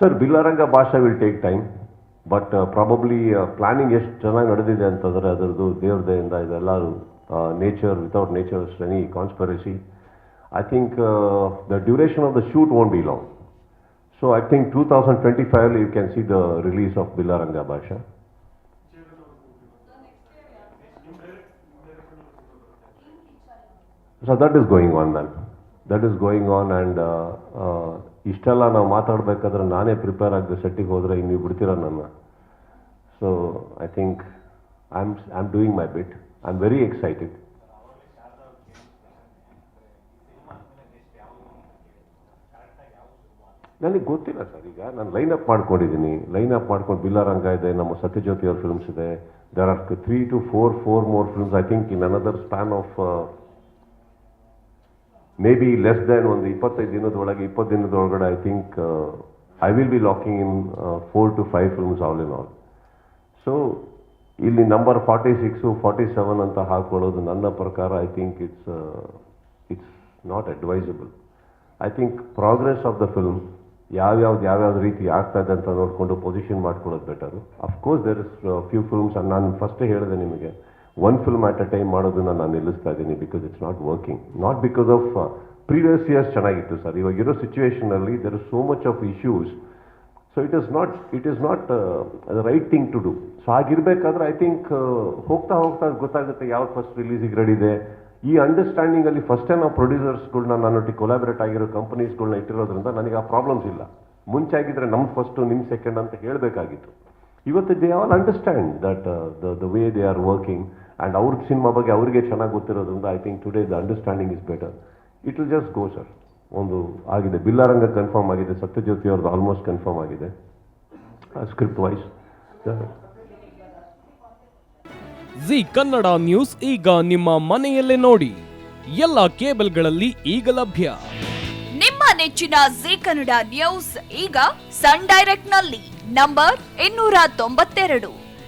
Sir Billaranga Baashha will take time but probably planning ಎಷ್ಟು ಚೆನ್ನಾಗಿ ನಡೆದಿದೆ ಅಂತಂದರೆ ಅದರದ್ದು ದೇವ್ರ ದಯಿಂದ ಇದೆಲ್ಲರೂ nature without nature any conspiracy I think the duration of the shoot won't be long so I think two thousand twenty five you can see the release of Billaranga Baashha so that is going on ma'am that is going on and uh, ಇಷ್ಟೆಲ್ಲ ನಾವು ಮಾತಾಡಬೇಕಾದ್ರೆ ನಾನೇ prepare ಆಗದೆ ಸೆಟ್ಟಿಗೆ ಹೋದರೆ ನೀವು ಬಿಡ್ತೀರ ನನ್ನ? So I think I am I am doing my bit I am very excited ನನಗೆ ಗೊತ್ತಿಲ್ಲ ಸರ್ ಈಗ ನಾನು ಲೈನ್ ಅಪ್ ಮಾಡ್ಕೊಂಡಿದ್ದೀನಿ. ಲೈನ್ ಅಪ್ ಮಾಡ್ಕೊಂಡು ಬಿಲ್ಲಾರಂಗ ಇದೆ, ನಮ್ಮ ಸತ್ಯಜ್ಯೋತಿ ಅವ್ರ ಫಿಲ್ಮ್ಸ್ ಇದೆ. There are three to four four more films I think in another span of may be less than ಒಂದು ಇಪ್ಪತ್ತೈದು ದಿನದೊಳಗೆ, ಇಪ್ಪತ್ತು ದಿನದೊಳಗಡೆ I think I will be locking in four to five films all in all so ಇಲ್ಲಿ number forty six forty seven ಅಂತ ಹಾಕೊಳ್ಳೋದು ನನ್ನ ಪ್ರಕಾರ I think it's it's not advisable I think progress of the film ಯಾವ್ಯಾವ್ದು ಯಾವ್ಯಾವ ರೀತಿ ಆಗ್ತಾ ಇದೆ ಅಂತ ನೋಡಿಕೊಂಡು ಪೊಸಿಷನ್ ಮಾಡ್ಕೊಳ್ಳೋದು better of course there is few films ನಾನು ಫಸ್ಟೇ ಹೇಳಿದೆ ನಿಮಗೆ. One film at a time ಮಾಡೋದನ್ನ ನಾನು ನಿಲ್ಲಿಸ್ತಾ ಇದ್ದೀನಿ because it's not working not because of previous years ಚೆನ್ನಾಗಿತ್ತು ಸರ್ ಇವಾಗ ಇರೋ ಸಿಚುವೇಶನಲ್ಲಿ there is so much of issues so it is not it is not the right thing to do so ಹಾಗಿರ್ಬೇಕಾದ್ರೆ I think ಹೋಗ್ತಾ ಹೋಗ್ತಾ ಗೊತ್ತಾಗುತ್ತೆ ಯಾವ first ರಿಲೀಸಿಗೆ ready ಇದೆ. ಈ understanding ಅಲ್ಲಿ ಫಸ್ಟೇ ನಾವು ಪ್ರೊಡ್ಯೂಸರ್ಸ್ಗಳನ್ನ ನನ್ನೊಟ್ಟಿಗೆ ಕೊಲಾಬರೇಟ್ ಆಗಿರೋ ಕಂಪನೀಸ್ಗಳನ್ನ ಇಟ್ಟಿರೋದ್ರಿಂದ ನನಗೆ ಆ ಪ್ರಾಬ್ಲಮ್ಸ್ ಇಲ್ಲ. ಮುಂಚೆ ಆಗಿದ್ರೆ ನಮ್ಮ ಫಸ್ಟು ನಿಮ್ಮ ಸೆಕೆಂಡ್ ಅಂತ ಹೇಳಬೇಕಾಗಿತ್ತು. ಇವತ್ತು they all understand that the way they are working and ಅವ್ರ ಸಿನಿಮಾ ಬಗ್ಗೆ ಅವರಿಗೆ ಚೆನ್ನಾಗಿ ಗೊತ್ತಿರೋದ್ರಿಂದ I think today the understanding is better it will just go sir ಒಂದು ಆಗಿದೆ. ಬಿಲ್ಲಾರಂಗ ಕನ್ಫರ್ಮ್ ಆಗಿದೆ. ಸತ್ಯಜ್ಯೋತಿ ಅವ್ರದ್ದು ಆಲ್ಮೋಸ್ಟ್ ಕನ್ಫರ್ಮ್ ಆಗಿದೆ. Script wise Zee Kannada news ಈಗ ನಿಮ್ಮ ಮನೆಯಲ್ಲೇ ನೋಡಿ. ಎಲ್ಲ ಕೇಬಲ್ಗಳಲ್ಲಿ ಈಗ ಲಭ್ಯ. ನಿಮ್ಮ ನೆಚ್ಚಿನ ಜಿ ಕನ್ನಡ ನ್ಯೂಸ್ ಈಗ ಸನ್ ಡೈರೆಕ್ಟ್ನಲ್ಲಿ. ನಂಬರ್ ಇನ್ನೂರ ತೊಂಬತ್ತೆರಡು.